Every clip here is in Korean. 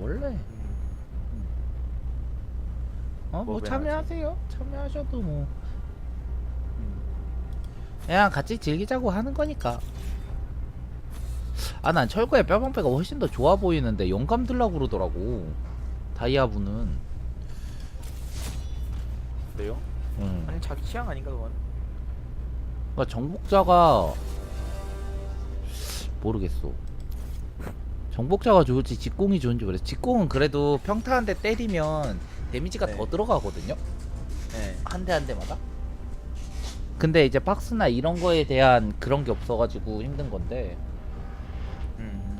원래 음. 어뭐뭐 참여하세요 참여하셔도 뭐 음. 그냥 같이 즐기자고 하는 거니까 아 난 철거의 뼈방패가 훨씬 더 좋아 보이는데 영감 들라고 그러더라고 다이아부는 그래요? 음. 아니 자기 취향 아닌가 그건? 그러니까 정복자가 모르겠어. 정복자가 좋을지 직공이 좋은지 모르겠어. 직공은 그래도 평타 한 대 때리면 데미지가 네. 더 들어가거든요. 네. 한 대 한 대마다. 근데 이제 박스나 이런 거에 대한 그런 게 없어가지고 힘든 건데. 음.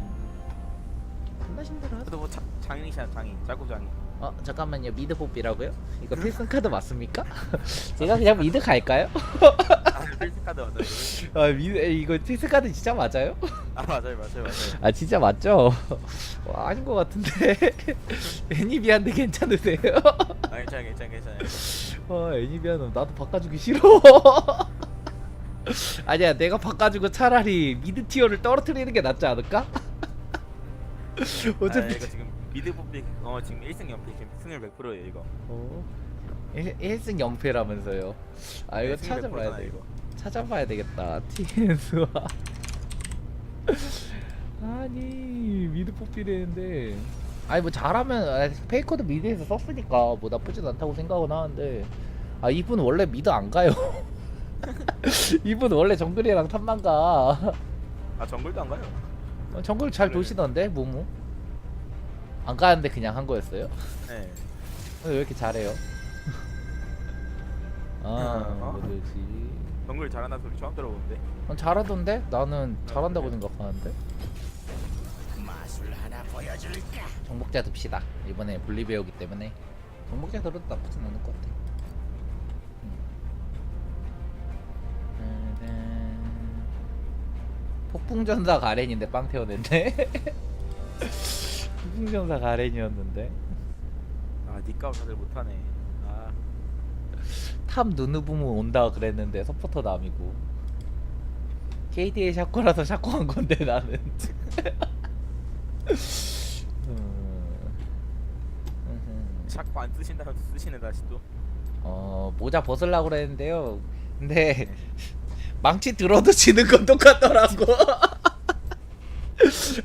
그래도 뭐 자, 장인이시잖아 장인 짤구 장인. 어 잠깐만요 미드 뽑기라고요? 이거 필승 카드 맞습니까? 제가 그냥 미드 갈까요? 아 필승 카드 맞아요. 아 미드 이거 필승 카드 진짜 맞아요? 아 맞아요 맞아요 맞아요. 아 진짜 맞죠? 와, 아닌 것 같은데 애니비한데 괜찮으세요? 아 괜찮아 괜찮아 괜찮아. 아 애니비아는 나도 바꿔주기 싫어 아니야 내가 바꿔주고 차라리 미드 티어를 떨어뜨리는 게 낫지 않을까? 어차피 어차피 아, 이거 지금 미드 뽑기 어 지금 1승 0패 지금 승률 100%예요 이거. 어? 1승 0패라면서요 아 이거 네, 승률 찾아봐야 100% 잖아, 돼 이거. 찾아봐야 되겠다 TNS와 아니 미드 뽑기 되는데 아니 뭐 잘하면 아, 페이커도 미드에서 썼으니까 뭐 나쁘진 않다고 생각은 하는데 아 이분 원래 미드 안 가요 이분 원래 정글이랑 탑만 가 아 정글도 안 가요. 어, 정글 잘 도시던데 무무 안 가는데 그냥 한 거였어요? 네. 어, 왜 이렇게 잘해요? 아 어? 뭐지 정글 잘한다는 소리 처음 들어보는데. 어, 잘하던데? 나는 잘한다고 생각하는데. 정복자 듭시다. 이번에 볼리베어기 때문에 정복자 들어도 나쁘진 않을 것 같아. 음. 폭풍전사 가렌인데 빵 태워냈네. 폭풍전사 가렌이었는데 아 니까 다들 못하네. 아탑 누누부무 온다 그랬는데 서포터 남이고. KD의 샤코라서 샤코한 건데 나는. 자꾸 안 쓰신다면 쓰시네 다시 또. 어 모자 벗으려고 그랬는데요. 근데 망치 들어도 지는 건 똑같더라고.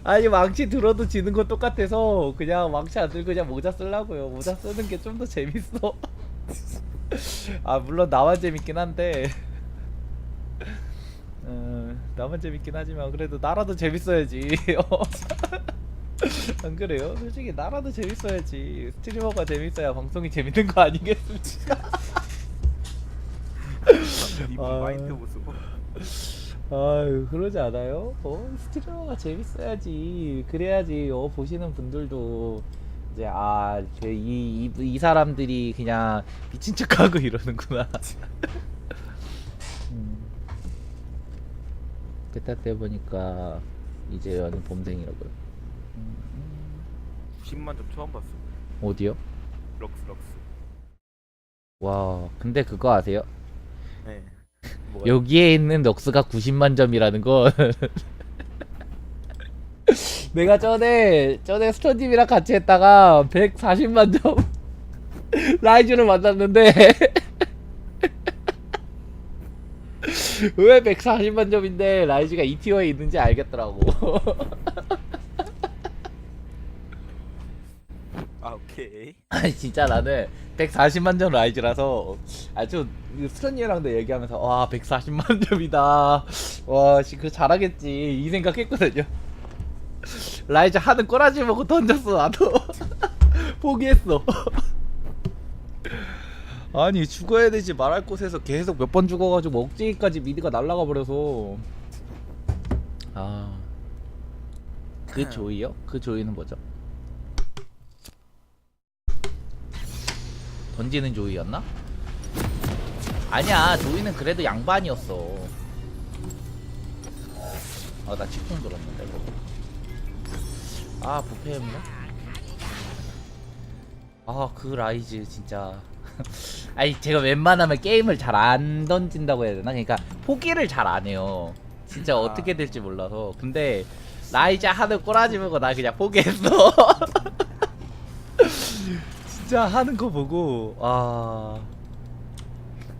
아니 망치 들어도 지는 건 똑같아서 그냥 망치 안 들고 그냥 모자 쓰려고요. 모자 쓰는 게 좀 더 재밌어 아 물론 나만 재밌긴 한데 어, 나만 재밌긴 하지만 그래도 나라도 재밌어야지 안 그래요? 솔직히 나라도 재밌어야지 스트리머가 재밌어야 방송이 재밌는 거 아니겠습니까? 아. 마인드 모습. 아유 그러지 않아요? 어 스트리머가 재밌어야지 그래야지 어 보시는 분들도 이제 아이이 이, 이 사람들이 그냥 미친 척하고 이러는구나. 음. 그때 때 보니까 이재현은 범생이라고요. 음, 90만 점 처음 봤어. 어디요? 럭스 럭스. 와 근데 그거 아세요? 네. 뭐가 여기에 있는 럭스가 90만 점이라는 건 내가 전에 전에 스톤님이랑 같이 했다가 140만 점 라이즈를 만났는데 왜 140만 점인데 라이즈가 2티어에 있는지 알겠더라고. 아 오케이. 아니 진짜 나는 140만 점 라이즈라서 아주 스턴이랑도 얘기하면서 와 140만 점이다. 와 씨, 그 잘하겠지. 이 생각했거든요 라이즈 하는 꼬라지 보고 던졌어 나도 포기했어 아니 죽어야 되지 말할 곳에서 계속 몇 번 죽어가지고 억제기까지 미드가 날라가 버려서 아그 조이요? 그 조이는 뭐죠? 던지는 조이였나? 아니야 조이는 그래도 양반이었어 아나 치풍 들었는데 뭐. 아 부패했네 아그 라이즈 진짜. 아니 제가 웬만하면 게임을 잘 안 던진다고 해야 되나? 그러니까 포기를 잘 안 해요. 진짜 아. 어떻게 될지 몰라서. 근데 라이즈 하는 꼬라지 보고 나 그냥 포기했어. 진짜 하는 거 보고 아.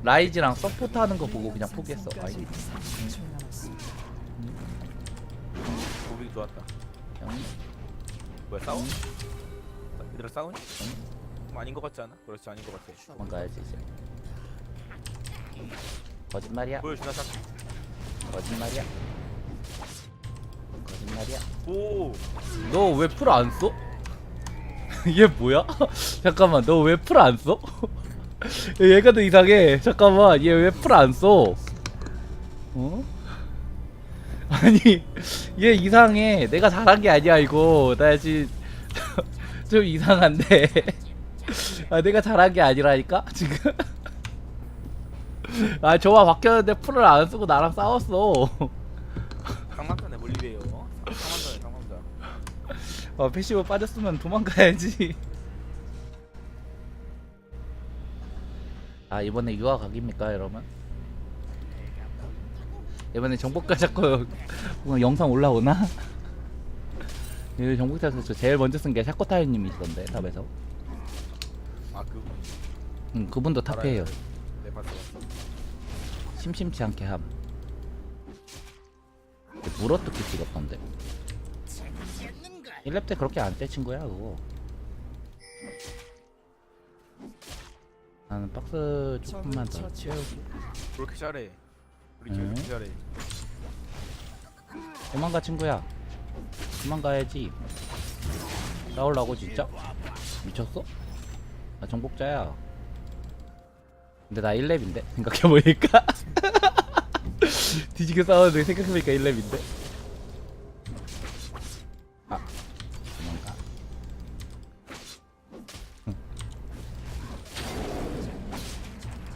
라이즈랑 서포트 하는 거 보고 그냥 포기했어. 아이, 무빙 좋았다. 형, 뭐야 싸워? 얘들아 싸우니? 음, 아닌 것 같지 않아? 그렇지 아닌 것 같아 도망가야지 이제. 거짓말이야. 보여주나 자 거짓말이야. 거짓말이야. 오 너 왜 풀 안 써? 얘 뭐야? 잠깐만, 너 왜 풀 안 써? 얘가 더 이상해. 잠깐만, 얘 왜 풀 안 써? 어? 아니, 얘 이상해. 내가 잘한 게 아니야, 이거. 나 지금 좀 이상한데. 아, 내가 잘한 게 아니라니까? 지금? 아, 저와 바뀌었는데 풀을 안 쓰고 나랑 싸웠어. 상남자네 몰리베요 상남자네 상남자 어, 패시브 빠졌으면 도망가야지. 아 이번에 유아 각입니까 여러분? 이번에 정복가 자꾸 뭐 영상 올라오나? 이 정복자 선수 제일 먼저 쓴 게 샤코타이님이 있던데 탑에서. 아그 음 그분도 탑이에요. 네 봤어 봤어 심심치 않게 함. 물어뜯기 찍었던데. 1렙 때 그렇게 안떼 친구야 그거. 나는 박스 조금만 더 채우고 왜 이렇게 잘해 우리 팀 음. 이렇게 잘해 도망가 친구야. 도망가야지. 싸우려고 진짜? 미쳤어? 나 정복자야. 근데 나 1렙인데? 생각해보니까. 뒤지게 싸우는데 생각해보니까 1렙인데. 아 도망가.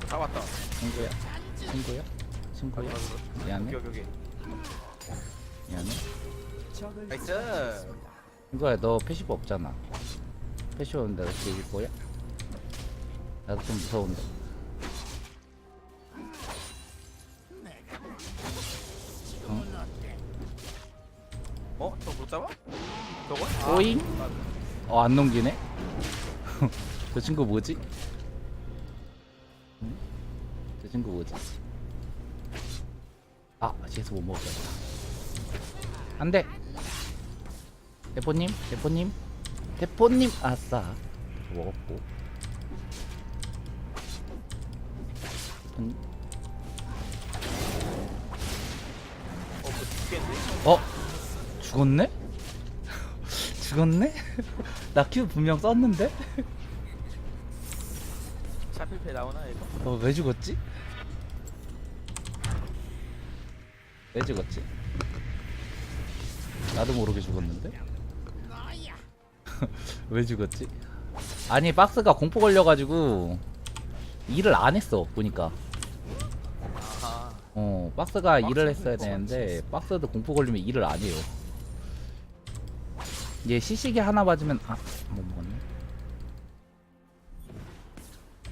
다 왔다. 친구야. 친구야 친구야 미안해 여기 여기 미안해 나이스 친구야 너 패시브 없잖아 패시브 없는데 어떻게 이길 거야? 나도 좀 무서운데 어? 저거 못 잡아? 저거? 오잉? 아, 어안 넘기네? 저 친구 뭐지? 못 먹었다 안돼 대포님 대포님 대포님 아싸 먹었고 대포님 어, 뭐 죽겠네? 어? 죽었네? 죽었네? 나 큐 분명 썼는데? 샤필페 나오나 이거? 어, 왜 죽었지? 왜 죽었지? 나도 모르게 죽었는데? 왜 죽었지? 아니 박스가 공포 걸려가지고 일을 안 했어 보니까 아하 어 박스가 일을 했어야 되는데 박스도 공포 걸리면 일을 안 해요 얘 시식이 하나 맞으면 아 못 먹었네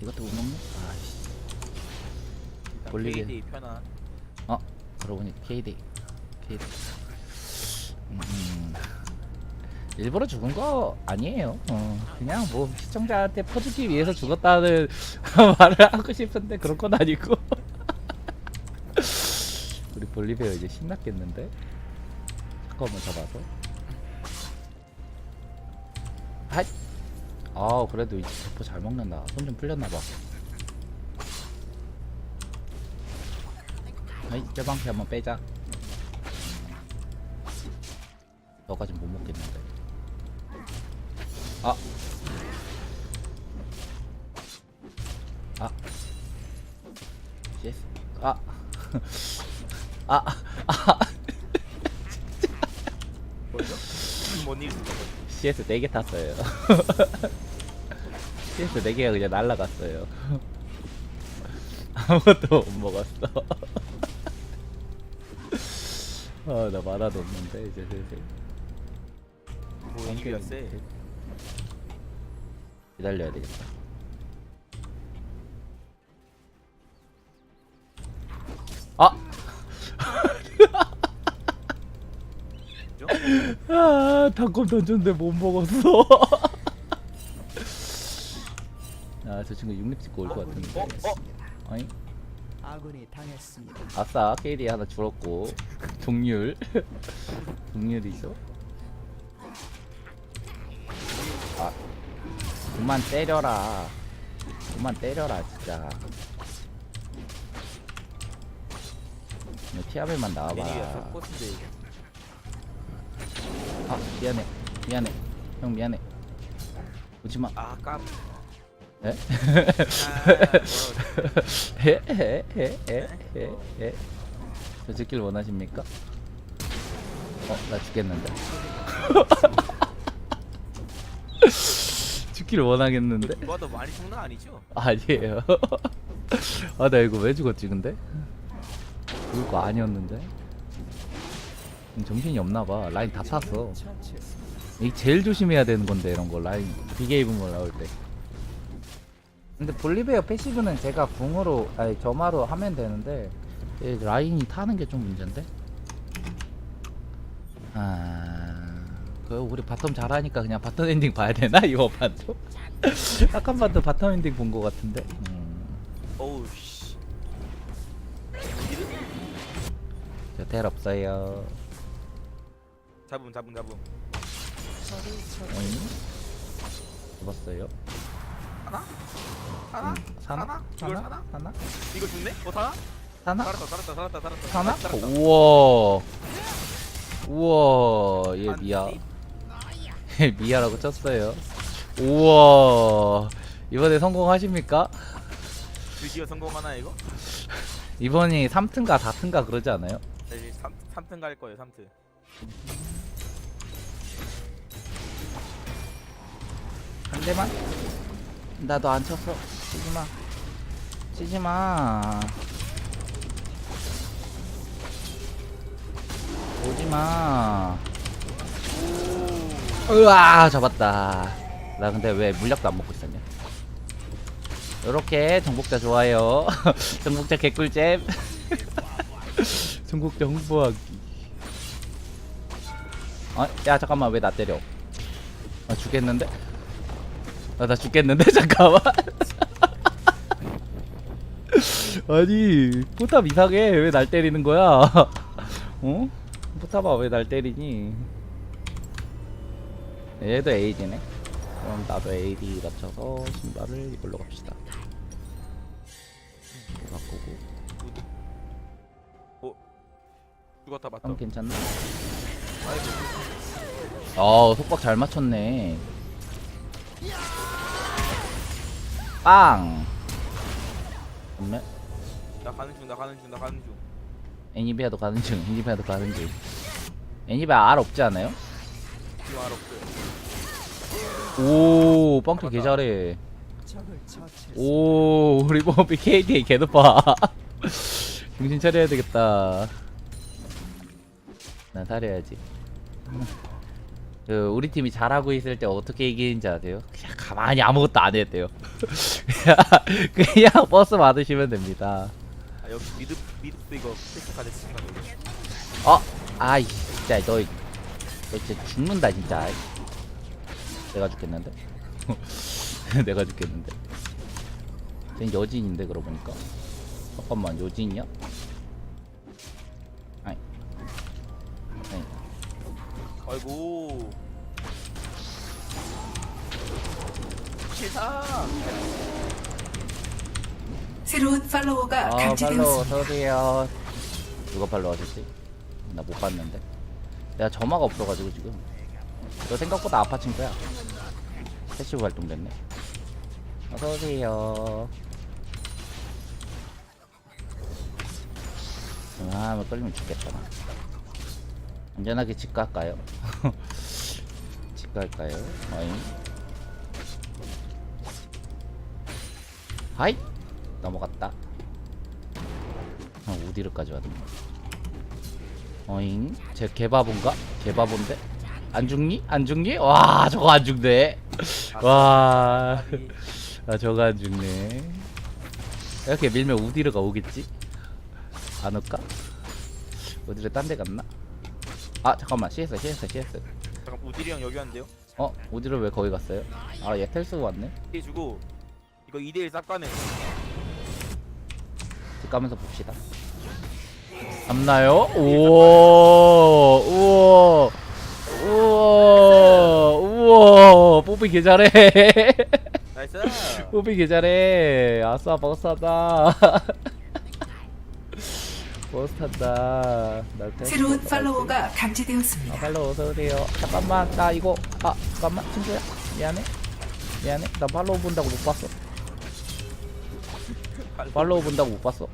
이것도 못 먹네? 아씨 올리게. KD 편한 어 그러고 보니 KD KD 음, 일부러 죽은 거 아니에요. 어, 그냥 뭐 시청자한테 퍼주기 위해서 죽었다는 말을 하고 싶은데 그런 건 아니고. 우리 볼리베어 이제 신났겠는데? 잠깐만 잡아서. 하이 아 그래도 이제 대포 잘 먹는다. 손 좀 풀렸나봐 아이 뼈방패 한번 빼자 너까진 못 먹겠는데 아 아. 예스. 아. 아. 아. 뭐죠? 뭔일 있어 CS 4개 탔어요. CS 4개가 그냥 날라갔어요. 아무것도 못 먹었어. 아, 나 만화도 없는데, 이제 슬슬. 뭐 이기가 세 기다려야 되겠다. 아! 아, 닭검 던졌는데 못 먹었어. 저 친구 6렙 찍고 올 것 같은데. 어? 어? 어잉? 아군이 당했습니다. 아싸, KD 하나 줄었고. 동률. 동률이죠? 아, 그만 때려라. 그만 때려라, 진짜. 티아벨만 이게 아, 미안해. 미안해. 형, 미안해. 오지마. 아 깜. 에? 아, 뭐라고 에? 에? 에? 에? 에? 에? 저 죽길 원하십니까? 어, 나 죽겠는데. 죽길 원하겠는데? 이거도 많이 죽는 거 아니죠? 아니에요. 아, 나 이거 왜 죽었지, 근데? 죽을 거 아니었는데? 음, 정신이 없나봐. 라인 다 탔어. 이 제일 조심해야 되는 건데, 이런 거. 라인, 비게이브물 나올 때. 근데 볼리베어 패시브는 제가 궁으로, 아니, 점화로 하면 되는데, 이 라인이 타는 게 좀 문제인데? 아, 그 우리 바텀 잘하니까 그냥 바텀 엔딩 봐야 되나? 이번 판도? 아까 판도 바텀 엔딩 본 거 같은데? 음, 어우 씨. 저텔 없어요. 잡음 잡음 잡음. 어잉? 잡았어요? 하나? 하나? 음, 사나? 하나? 이걸 사나? 사나? 사나? 이거 죽네? 어 사나? 사나? 살았다 살았다 살았다 살았다. 사나? 살았다. 우와. 우와. 얘안 미야. 얘 미야라고 쳤어요. 우와. 이번에 성공하십니까? 드디어 성공하나 이거? 이번이 3트인가 4트인가 그러지 않아요? 네, 3, 3등 갈 거예요 3등. 한 대만? 나도 안 쳤어. 치지 마. 치지 마. 오지 마. 으아, 잡았다. 나 근데 왜 물약도 안 먹고 있었냐? 요렇게 정복자 좋아요. 정복자 개꿀잼. 정복자 홍보하기. 아, 야 잠깐만 왜 나 때려? 아 죽겠는데? 아, 나 죽겠는데? 잠깐만. 아니, 포탑 이상해. 왜 날 때리는 거야? 어? 포탑아, 왜 날 때리니? 얘도 AD네. 그럼 나도 AD 맞춰서 신발을 이걸로 갑시다. 바꾸고. 죽었다 맞다. 형 괜찮나? 아이고. 어, 속박 잘 맞췄네. 빵! 정말? 나 가는 중 나 가는 중 나 가는 중. 애니비아도 가는 중, 애니비아도 가는 중. 애니비아 알 없지 않아요? 지금 알 없어요. 오, 뻥크 개 잘해. 오, 우리 뽀삐 KD 개 높아. 정신 차려야 되겠다. 난 살려야지. 그 우리 팀이 잘하고 있을 때 어떻게 이기는지 아세요? 그냥 가만히 아무것도 안 했대요. 그냥, 그냥 버스 받으시면 됩니다. 아 여기 미드 미드도 이거 패스 가지 치는 거. 어, 아이 진짜 너, 너 진짜 죽는다 진짜. 내가 죽겠는데? 내가 죽겠는데? 쟤 여진인데 그러고 보니까. 잠깐만 여진이야? 아니, 아니 아이고. 세상. 새로운 팔로워가 아 팔로우 감지되었습니다. 어서오세요 누가 팔로우 하셨지? 나 못 봤는데 내가 점화가 없어가지고 지금 너 생각보다 아파 친구야 패시브 활동 됐네 어서오세요 아, 뭐 끌리면 죽겠다 나. 안전하게 집 갈까요? 집 갈까요? 어잉 하이 넘어갔다 아, 어디로까지 왔네 어잉 제 개바본가? 개바본데? 안 죽니? 안 죽니? 와 저거 안 죽네 와 아, 저거 안 죽네 이렇게 밀면 우디르가 오겠지? 안 올까? 우디르 딴 데 갔나? 아 잠깐만 CS CS CS 잠깐 우디리 형 여기 왔는데요. 어? 우디르 왜 거기 갔어요? 아얘 텔스 왔네 이 주고 이거 2대1 쌉가는 가면서 봅시다. 잡나요? 우와, 우와, 우와, 우와, 뽀삐 개 잘해. 나이스 뽀삐 개 잘해. 아싸, 버스하다. 버스한다. 새로운 아, 팔로워가 감지되었습니다. 팔로우 어서 오세요. 잠깐만, 나 이거 아 잠깐만 친구야 미안해 미안해 나 팔로우 본다고 못 봤어. 팔로우 본다고 못 봤어.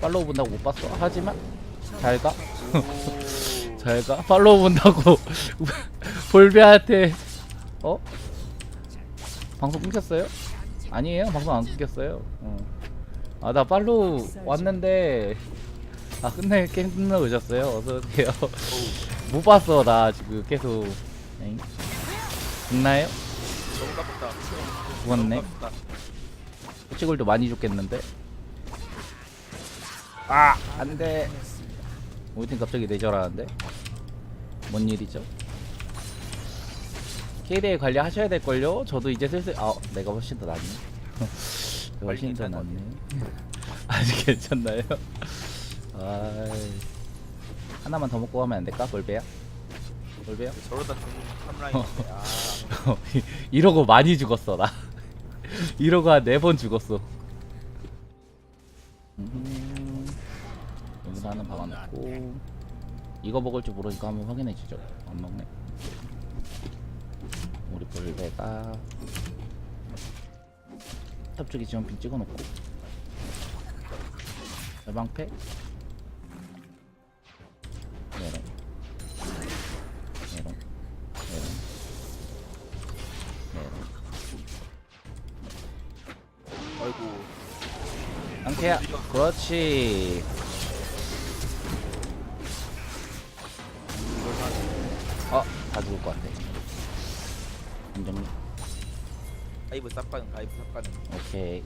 팔로우 본다고 못 봤어. 하지만 잘 가. 잘 가. 팔로우 본다고 볼베한테 어? 방송 끊겼어요? 아니에요. 방송 안 끊겼어요. 어. 아나 팔로우 왔는데 아 끝내 게임 끝나 오셨어요? 어서 오세요. 못 봤어 나 지금 계속. 엥? 죽나요? 죽었네. 호치골도 많이 죽겠는데. 아 안돼. 우리 팀 갑자기 내절하는데. 뭔 일이죠? KDA 관리하셔야 될 걸요. 저도 이제 슬슬 아 내가 훨씬 더 낫네. 훨씬 더 낫네. 아직 괜찮나요? 아이 하나만 더 먹고 가면 안 될까? 볼베야? 볼베야? 저러다 좀 탑라인인데 아 이러고 많이 죽었어 나 이러고 한 네 번 죽었어. 음, 여기서 하나 박아놓고 이거 먹을 줄 모르니까 한번 확인해 주죠. 안 먹네. 우리 볼배가. 탑 쪽에 지원핀 찍어놓고. 여방패 그렇지. 어 다 죽을 것 같아. 인정 가이브 쌉가는 가이브 쌉가는 오케이.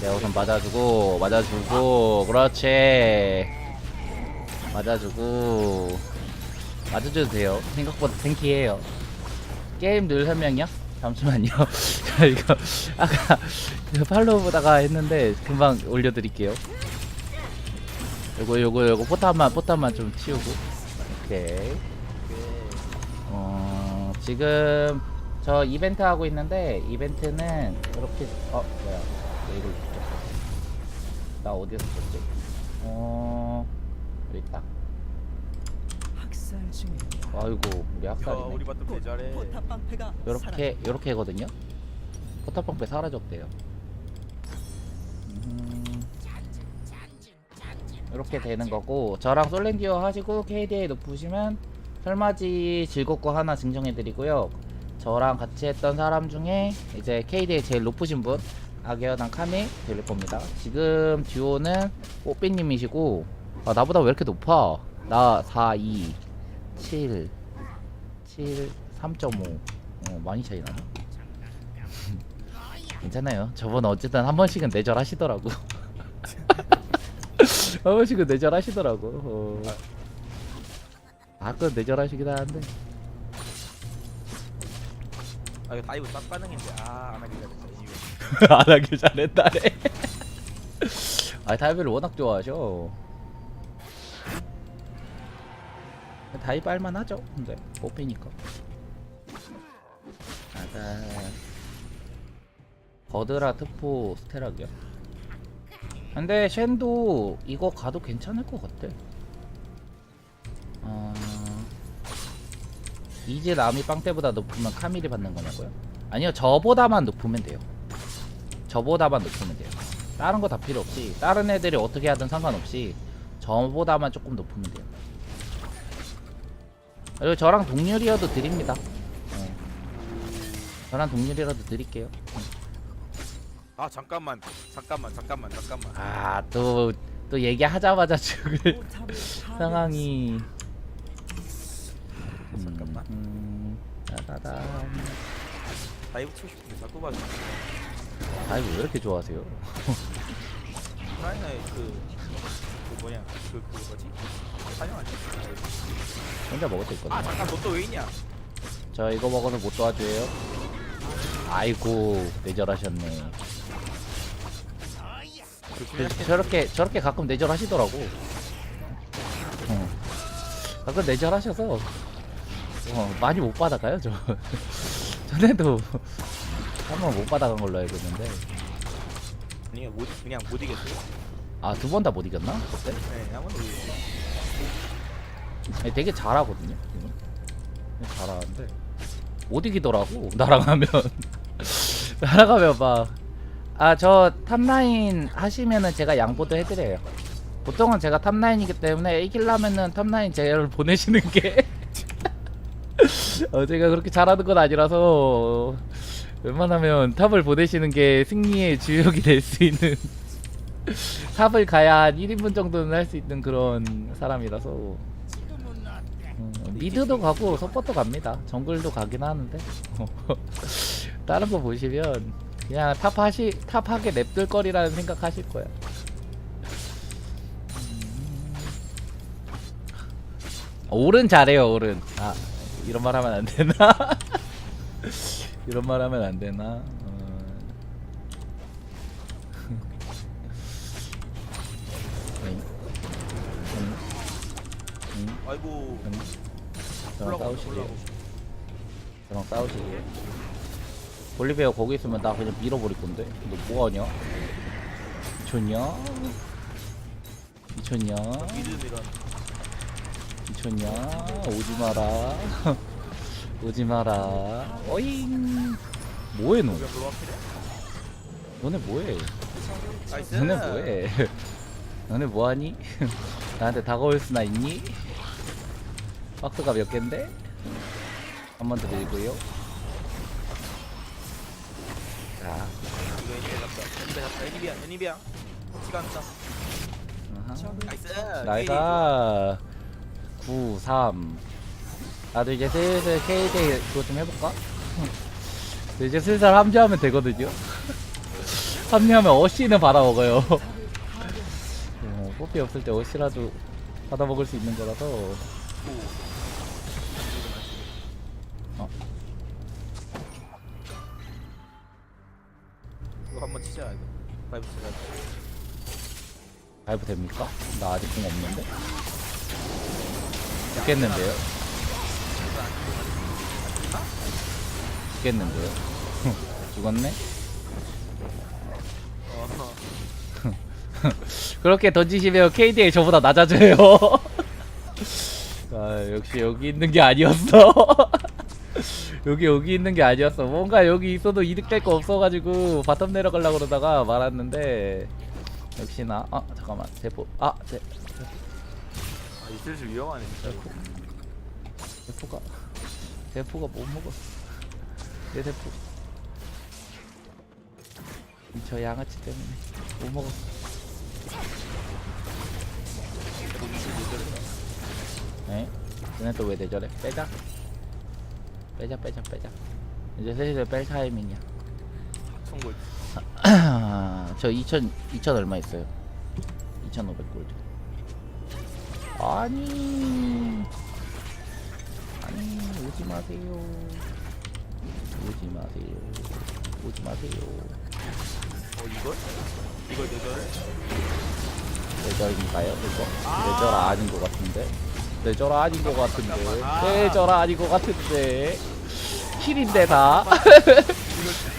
내가 우선 맞아주고 맞아주고 그렇지. 맞아주고. 맞아줘도 돼요. 생각보다 탱키해요. 게임 늘 설명이요? 잠시만요. 저 이거 아까 그 팔로우 보다가 했는데 금방 올려드릴게요. 요거 요거 요거 포탑만 포탑만 좀 치우고. 오케이. 어 지금 저 이벤트 하고 있는데 이벤트는 이렇게 어 뭐야. 왜 이걸 나 어디에서 줬지? 어 여기 있다. 학살. 아이고 우리 야 학살이네. 우리 바텀 개 잘해 포탑 방패가 요렇게 요렇게 하거든요 포탑 방패 사라졌대요. 음, 이렇게 되는 거고 저랑 솔렌디오 하시고 KDA 높으시면 설맞이 즐겁고 하나 증정해드리고요. 저랑 같이 했던 사람 중에 이제 KDA 제일 높으신 분 악연한 카미 될 겁니다. 지금 듀오는 뽀삐님이시고 아 나보다 왜 이렇게 높아? 나 4, 2, 7 7, 3.5 어, 많이 차이 나네 괜찮아요. 저번 어쨌든 한 번씩은 내절하시더라고. 한 번씩은 내절하시더라고. 어. 가끔 내절하시긴 하는데. 아 이거 다이브 쌉가능인데. 아안 하기 잘했어 이유 안 하길 잘했다네. 아 다이브를 워낙 좋아하셔. 다이브 할만하죠 근데. 뽑히니까. 아가 버드라 트포 스테락이야 근데 쉔도 이거 가도 괜찮을 것 같아 어... 이제 남이 빵대보다 높으면 카밀이 받는 거냐고요? 아니요 저보다만 높으면 돼요 저보다만 높으면 돼요. 다른 거 다 필요 없이 다른 애들이 어떻게 하든 상관없이 저보다만 조금 높으면 돼요. 그리고 저랑 동률이어도 드립니다. 어. 저랑 동률이라도 드릴게요. 아 잠깐만 잠깐만 잠깐만 잠깐만 아 또 또 얘기하자마자 죽을 상황이. 잠깐만. 음, 따다단. 다이브 치고 싶은데 자꾸 봐줘 아이고 왜 이렇게 좋아하세요? 우크라이나의 그, 그 뭐냐 그, 그 뭐지? 사냥 아니야? 혼자 먹을 때 아 있거든. 잠깐 너 또 왜 있냐? 저 이거 먹어서 못 도와줘요. 아이고 내절하셨네. 저- 저렇게 저렇게 가끔 내절하시더라고. 어. 가끔 내절하셔서 어, 많이 못 받아가요 저. 전에도 한 번 못 받아간 걸로 알고 있는데 그냥 못 그냥 못 이겼어요. 아 두 번 다 못 이겼나 그때? 네, 한번 못 이겼어요. 아니, 되게 잘하거든요. 지금. 되게 잘하는데 못 이기더라고 나랑 하면 나랑 하면 막 아 저 탑라인 하시면은 제가 양보도 해드려요. 보통은 제가 탑라인이기 때문에 이기려면은 탑라인 제를 보내시는 게 어, 제가 그렇게 잘하는 건 아니라서 웬만하면 탑을 보내시는 게 승리의 주역이 될 수 있는 탑을 가야 한 1인분 정도는 할 수 있는 그런 사람이라서 음, 미드도 가고 서포터 갑니다. 정글도 가긴 하는데 다른 거 보시면 그냥 탑 하시 탑 하게 냅둘 거리라는 생각 하실 거야. 음. 오른 잘해요 오른. 아 이런 말 하면 안 되나? 이런 말 하면 안 되나? 어. 응. 응. 응. 아이고. 응. 저랑. 올라가고. 저랑 싸우시게요. 볼리베어 거기 있으면 나 그냥 밀어버릴 건데. 너 뭐하냐? 미쳤냐? 미쳤냐? 미쳤냐? 오지 마라. 오지 마라. 어잉. 뭐해 너? 너네 뭐해? 너네 뭐해? 너네 뭐하니? 나한테 다가올 수나 있니? 박스가 몇 갠데? 한 번더 밀고요. 잡다. 애니비야 잡다. 애니비야. 애니비야. 없다. 아하. 나이스. 나이가 9, 3. 나도 이제 슬슬 KD 그거 좀 해볼까? 이제 슬슬 합류하면 되거든요. 합류하면 어시는 받아먹어요. 어, 뽀삐 없을 때 어시라도 받아먹을 수 있는 거라서. 어. 라이브 됩니까? 나 아직 공 없는데? 죽겠는데요? 죽겠는데요? 죽었네? 어. 그렇게 던지시면 KDA 저보다 낮아져요. 아, 역시 여기 있는 게 아니었어. 여기 여기 있는 게 아니었어. 뭔가 여기 있어도 이득 될 거 없어가지고 바텀 내려가려고 그러다가 말았는데 역시나 아 잠깐만 대포 아 대, 아, 이 슬슬 위험하네 진짜. 대포가 대포가 못 먹었어. 내 대포 저 양아치 때문에 못 먹었어. 에? 얘네 또 왜 내저래? 빼자. 빼자 빼자 빼자. 이제 슬슬 뺄 타이밍이야. 청골. 저 2천 2천 얼마 있어요? 2,500 골드. 아니 아니 오지 마세요. 오지 마세요. 오지 마세요. 어 이걸? 이걸 내절해? 내절인가요? 이거? 내절 아닌 것 같은데. 내절 아닌 것 같은데. 내절 아닌 것 같은데. 킬인데 다.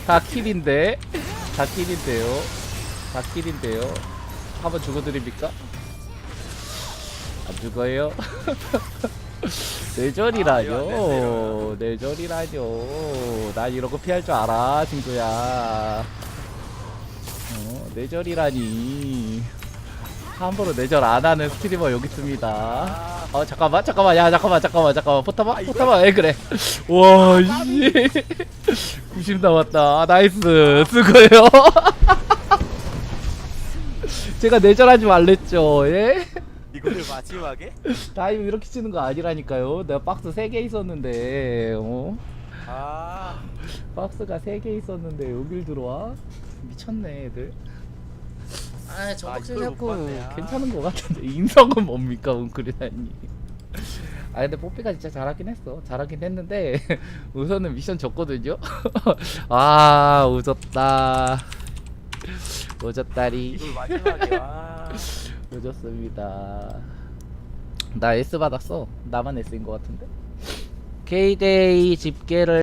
다 킬인데. 다 킬인데요. 다 킬인데요. 한번 죽어드립니까? 안 죽어요? 내절이라뇨. 내절이라뇨. 난 이런 거 피할 줄 알아, 친구야. 어, 내절이라니. 함부로 내절 안 하는 스트리머 여기 있습니다. 어 잠깐만 잠깐만 야 잠깐만 잠깐만 잠깐만 포타봐 포타봐 왜 그래? 와 씨 90 남았다 아, 나이스 수고해요. 제가 내절하지 말랬죠 예? 이거를 마지막에? 다이브 이렇게 치는 거 아니라니까요. 내가 박스 3개 있었는데 어? 아. 박스가 3개 있었는데 여길 들어와? 미쳤네 애들 아 아, 저박스 이걸 못 자꾸 봤네, 아. 괜찮은 것 같은데 인성은 뭡니까 웅크리다니 아 근데 뽀삐가 진짜 잘하긴 했어 잘하긴 했는데 우선은 미션 졌거든요 아 웃었다 웃었다리 이걸 마지막에 와. 늦었습니다. 나 S 받았어. 나만 S인 것 같은데. K-데이 집계를